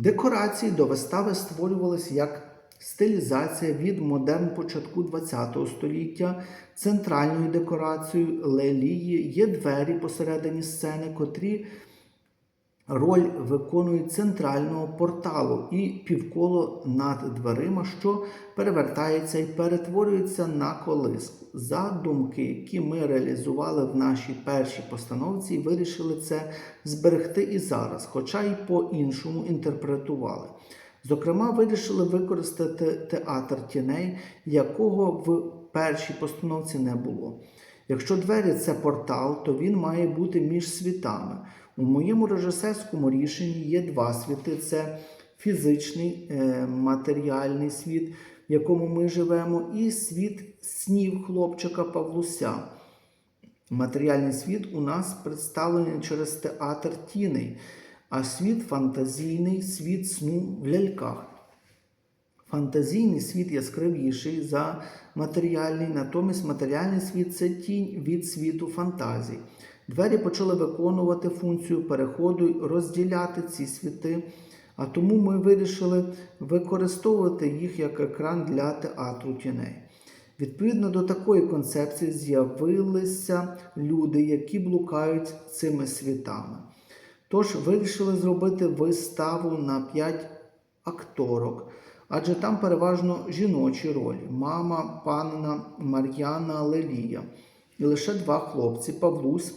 Декорації до вистави створювалися як стилізація від модерн початку ХХ століття, центральною декорацією лелії є двері посередині сцени, котрі роль виконують центрального порталу і півколо над дверима, що перевертається і перетворюється на колиску. За думки, які ми реалізували в нашій першій постановці, вирішили це зберегти і зараз, хоча й по-іншому інтерпретували. Зокрема, вирішили використати театр тіней, якого в першій постановці не було. Якщо двері це портал, то він має бути між світами. У моєму режисерському рішенні є два світи: це фізичний е, матеріальний світ, в якому ми живемо, і світ снів хлопчика Павлуся. Матеріальний світ у нас представлений через театр тіней, а світ фантазійний, світ сну в ляльках. Фантазійний світ яскравіший за матеріальний, натомість матеріальний світ це тінь від світу фантазій. Двері почали виконувати функцію переходу розділяти ці світи, а тому ми вирішили використовувати їх як екран для театру тіней. Відповідно до такої концепції з'явилися люди, які блукають цими світами. Тож вирішили зробити виставу на 5 акторок, адже там переважно жіночі ролі: мама, панна Мар'яна Лелія. І лише два хлопці Павлусь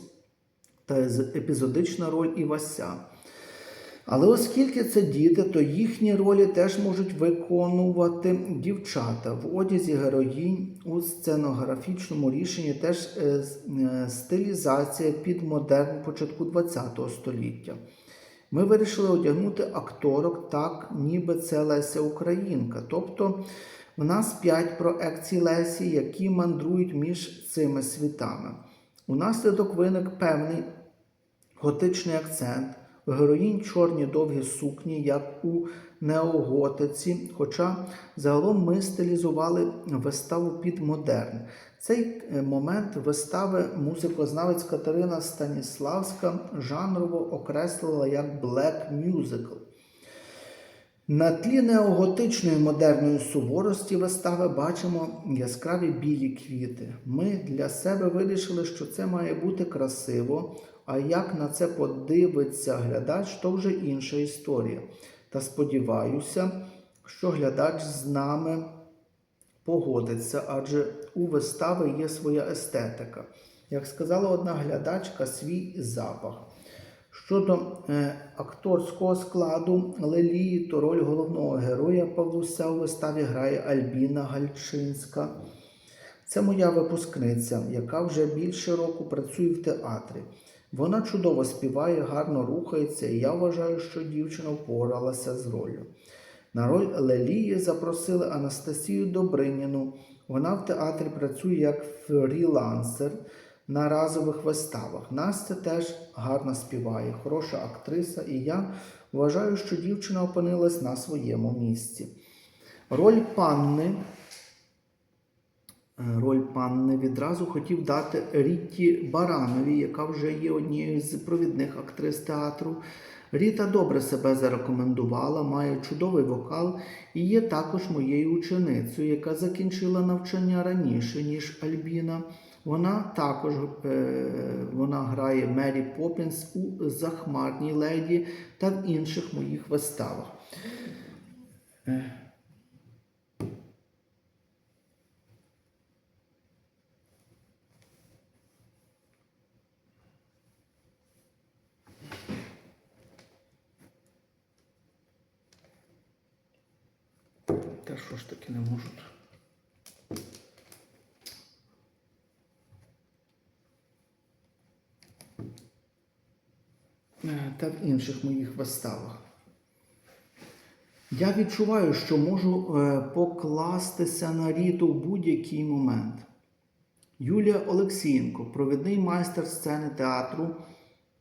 епізодична роль Івася. Але оскільки це діти, то їхні ролі теж можуть виконувати дівчата в одязі героїнь у сценографічному рішенні теж е, е, стилізація під модерн початку ХХ століття. Ми вирішили одягнути акторок так, ніби це Леся Українка. Тобто в нас п'ять проекцій Лесі, які мандрують між цими світами. Унаслідок виник певний готичний акцент. Героїнь чорні довгі сукні, як у неоготиці. Хоча загалом ми стилізували виставу під модерн. Цей е, момент вистави музикознавець Катерина Станіславська жанрово окреслила як Black Musical. На тлі неоготичної модерної суворості вистави бачимо яскраві білі квіти. Ми для себе вирішили, що це має бути красиво, а як на це подивиться глядач, то вже інша історія. Та сподіваюся, що глядач з нами погодиться, адже у вистави є своя естетика. Як сказала одна глядачка, свій запах. Щодо е, акторського складу Лелії, то роль головного героя Павлуся у виставі грає Альбіна Гальчинська. Це моя випускниця, яка вже більше року працює в театрі. Вона чудово співає, гарно рухається, і я вважаю, що дівчина впоралася з ролью. На роль Лелії запросили Анастасію Добриніну. Вона в театрі працює як фрілансер на разових виставах. Настя теж гарно співає, хороша актриса, і я вважаю, що дівчина опинилась на своєму місці. Роль панни. Е, Роль панни відразу хотів дати Рітті Барановій, яка вже є однією з провідних актрис театру. Ріта добре себе зарекомендувала, має чудовий вокал і є також моєю ученицею, яка закінчила навчання раніше, ніж Альбіна. Вона також е, вона грає Мері Поппінс у Захмарній леді та в інших моїх виставах. Е, Та що ж таки не можуть? Е, та в інших моїх виставах. Я відчуваю, що можу е, покластися на Ріту в будь-який момент. Юлія Олексієнко, провідний майстер сцени театру,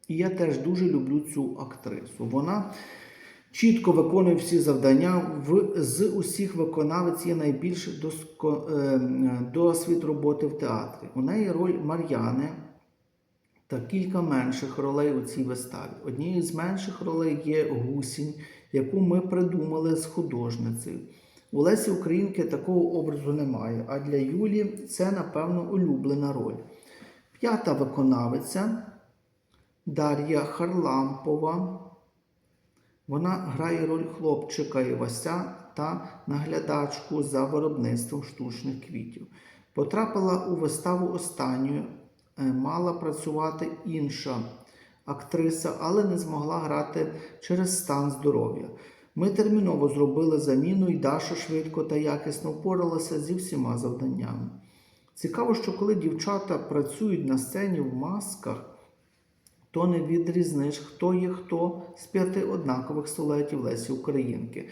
і я теж дуже люблю цю актрису. Вона чітко виконує всі завдання. В, з усіх виконавець є найбільший доско, е, досвід роботи в театрі. У неї роль Мар'яни та кілька менших ролей у цій виставі. Однією з менших ролей є гусінь, яку ми придумали з художницею. У Лесі Українки такого образу немає, а для Юлі це, напевно, улюблена роль. П'ята виконавиця Дар'я Харлампова. Вона грає роль хлопчика Івася та наглядачку за виробництвом штучних квітів. Потрапила у виставу останньою, мала працювати інша актриса, але не змогла грати через стан здоров'я. Ми терміново зробили заміну, і Даша швидко та якісно впоралася зі всіма завданнями. Цікаво, що коли дівчата працюють на сцені в масках, то не відрізниш, хто є хто з п'яти однакових столетів Лесі Українки.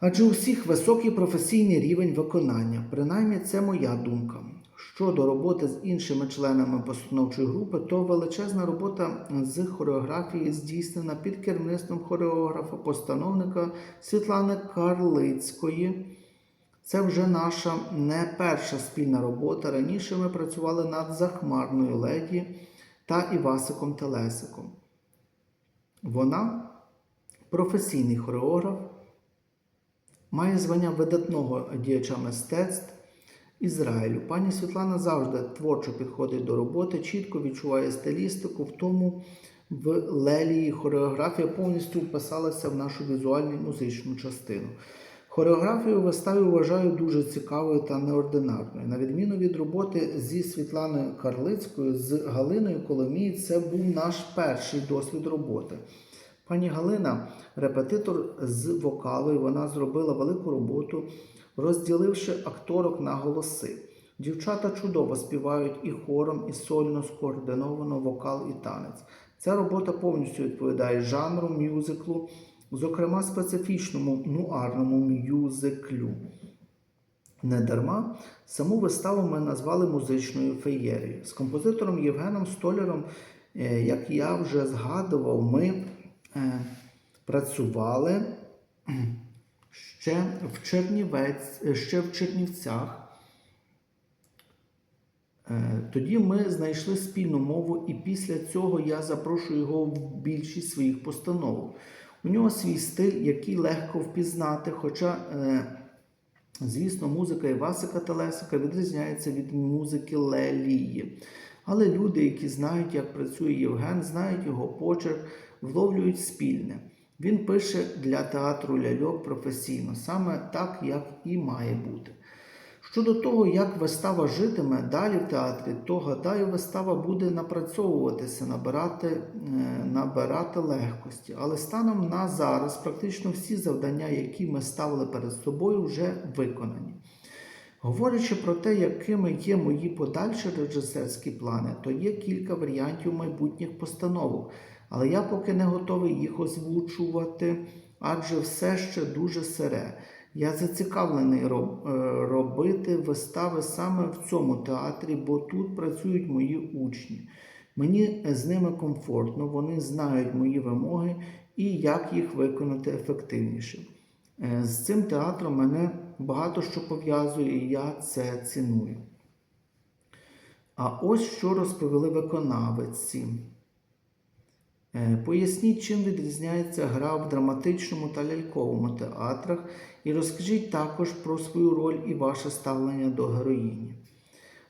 Адже у всіх високий професійний рівень виконання, принаймні це моя думка. Щодо роботи з іншими членами постановчої групи, то величезна робота з хореографії здійснена під керівництвом хореографа-постановника Світлани Карлицької. Це вже наша не перша спільна робота. Раніше ми працювали над захмарною леді та Івасиком Телесиком. Вона професійний хореограф, має звання видатного діяча мистецтв Ізраїлю. Пані Світлана завжди творчо підходить до роботи, чітко відчуває стилістику, в тому в Лелії хореографія повністю вписалася в нашу візуальну і музичну частину. Хореографію вистави вважаю дуже цікавою та неординарною. На відміну від роботи зі Світланою Карлицькою, з Галиною Коломій, це був наш перший досвід роботи. Пані Галина, репетитор з вокалу, вона зробила велику роботу, розділивши акторок на голоси. Дівчата чудово співають і хором, і сольно скоординовано вокал і танець. Ця робота повністю відповідає жанру мюзиклу, зокрема специфічному нуарному мюзиклю. Недарма саму виставу ми назвали музичною феєрією. З композитором Євгеном Столяром, е, як я вже згадував, ми е, працювали ще в Чернівець, е, ще в Чернівцях. Е, Тоді ми знайшли спільну мову, і після цього я запрошую його в більшість своїх постановок. У нього свій стиль, який легко впізнати, хоча, е, звісно, музика Івасика Телесика відрізняється від музики Лелії. Але люди, які знають, як працює Євген, знають його почерк, вловлюють спільне. Він пише для театру ляльок професійно, саме так, як і має бути. Щодо того, як вистава житиме далі в театрі, то гадаю, вистава буде напрацьовуватися, набирати, е, набирати легкості. Але станом на зараз практично всі завдання, які ми ставили перед собою, вже виконані. Говорячи про те, якими є мої подальші режисерські плани, то є кілька варіантів майбутніх постановок, але я поки не готовий їх озвучувати, адже все ще дуже сире. Я зацікавлений е, робити вистави саме в цьому театрі, бо тут працюють мої учні. Мені з ними комфортно, вони знають мої вимоги і як їх виконати ефективніше. Е, З цим театром мене багато що пов'язує, і я це ціную. А ось що розповіли виконавиці. Е, Поясніть, чим відрізняється гра в драматичному та ляльковому театрах, і розкажіть також про свою роль і ваше ставлення до героїні.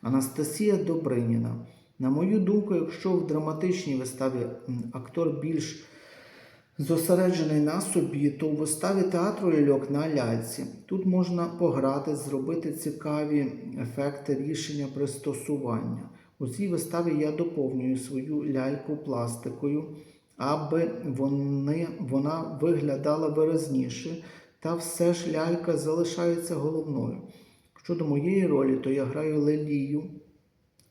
Анастасія Добриніна. На мою думку, якщо в драматичній виставі актор більш зосереджений на собі, то у виставі театру ляльок на ляльці тут можна пограти, зробити цікаві ефекти рішення пристосування. У цій виставі я доповнюю свою ляльку пластикою, аби вони, вона виглядала виразніше, та все ж лялька залишається головною. Щодо моєї ролі, то я граю Лелію,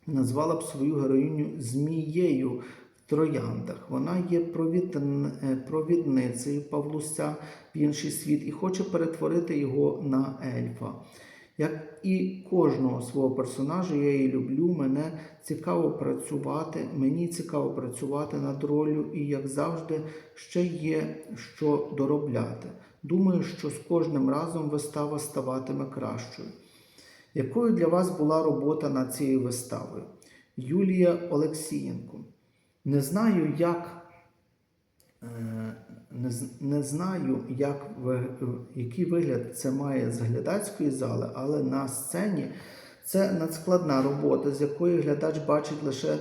назвала б свою героїню Змією в трояндах. Вона є е, провідницею Павлуся в інший світ і хоче перетворити його на ельфа. Як і кожного свого персонажа, я її люблю, мене цікаво працювати, мені цікаво працювати над ролью, і, як завжди, ще є що доробляти. Думаю, що з кожним разом вистава ставатиме кращою. Якою для вас була робота над цією виставою? Юлія Олексієнко. Не знаю, як. Е, Не, не знаю, як, ви- який вигляд це має з глядацької зали, але на сцені це надскладна робота, з якої глядач бачить лише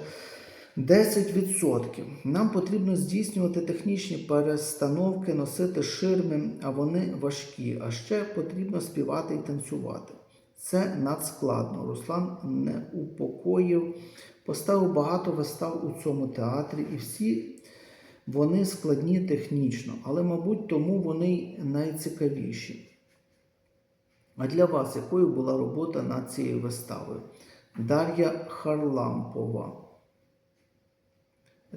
10%. Нам потрібно здійснювати технічні перестановки, носити ширми, а вони важкі. А ще потрібно співати і танцювати. Це надскладно. Руслан не упокоїв, поставив багато вистав у цьому театрі, і всі вони складні технічно, але, мабуть, тому вони найцікавіші. А для вас якою була робота над цією виставою? Дар'я Харлампова.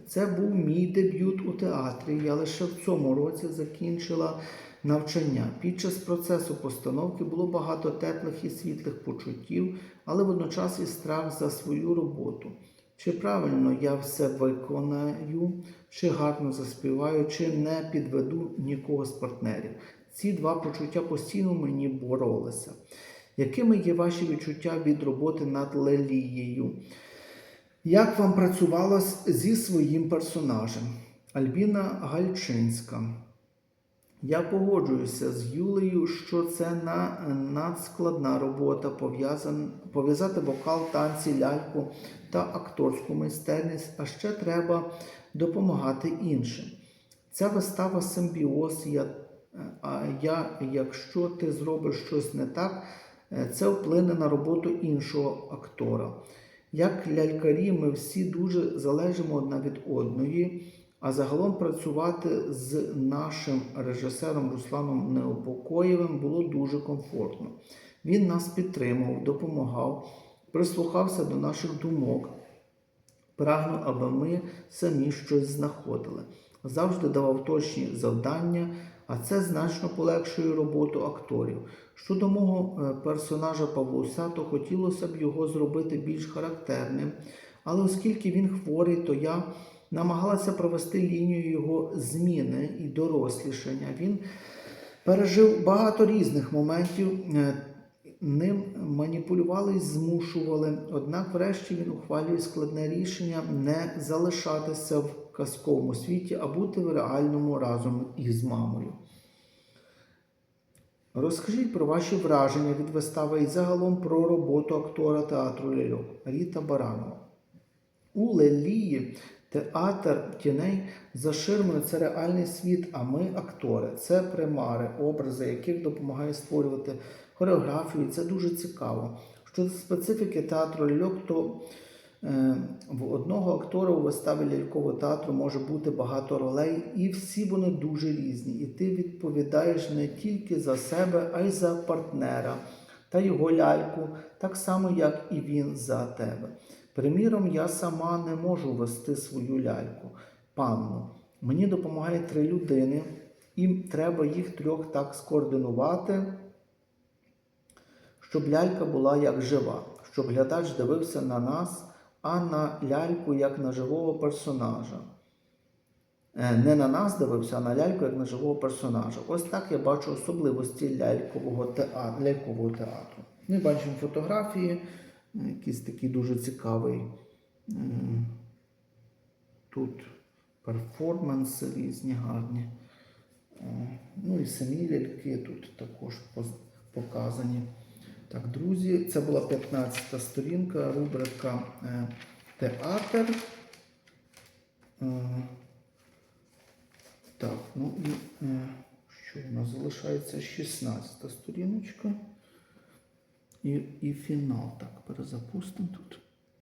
Це був мій дебют у театрі. Я лише в цьому році закінчила навчання. Під час процесу постановки було багато теплих і світлих почуттів, але водночас і страх за свою роботу. Чи правильно я все виконаю, чи гарно заспіваю, чи не підведу нікого з партнерів. Ці два почуття постійно мені боролися. Якими є ваші відчуття від роботи над Лелією? Як вам працювалось зі своїм персонажем? Альбіна Гальчинська. Я погоджуюся з Юлею, що це на, надскладна робота, пов'язати вокал, танці, ляльку та акторську майстерність, а ще треба допомагати іншим. Ця вистава симбіоз. Я, а я, якщо ти зробиш щось не так, е, це вплине на роботу іншого актора. Як лялькарі, ми всі дуже залежимо одна від одної, а загалом працювати з нашим режисером Русланом Неупокоєвим було дуже комфортно. Він нас підтримував, допомагав, прислухався до наших думок, прагнув, аби ми самі щось знаходили. Завжди давав точні завдання, а це значно полегшує роботу акторів. Щодо мого е, персонажа Павлуся, то хотілося б його зробити більш характерним, але оскільки він хворий, то я намагалася провести лінію його зміни і дорослішання. Він пережив багато різних моментів. е, Ним маніпулювали і змушували, однак, врешті, він ухвалює складне рішення не залишатися в казковому світі, а бути в реальному разом із мамою. Розкажіть про ваші враження від вистави і загалом про роботу актора театру Ляльок Ріта Баранова. У Лелії театр тіней за ширмою це реальний світ, а ми актори. Це примари, образи, яких допомагає створювати хореографію. Це дуже цікаво. Щодо специфіки театру ляльок, то е, в одного актора у виставі лялькового театру може бути багато ролей, і всі вони дуже різні. І ти відповідаєш не тільки за себе, а й за партнера та його ляльку, так само, як і він за тебе. Приміром, я сама не можу вести свою ляльку, панну. Мені допомагає три людини, і треба їх трьох так скоординувати, щоб лялька була як жива, щоб глядач дивився на нас, а на ляльку як на живого персонажа. Е, Не на нас дивився, а на ляльку як на живого персонажа. Ось так я бачу особливості лялькового театру. Лялькового театру. Ми бачимо фотографії, якийсь такий дуже цікавий. Тут перформанси різні гарні. Е, Ну і самі ляльки тут також показані. Так, друзі, це була 15 сторінка, рубрика е, Театр. Е, Так, ну і що у нас залишається 16 сторіночка. І, і фінал. Так, перезапустимо тут.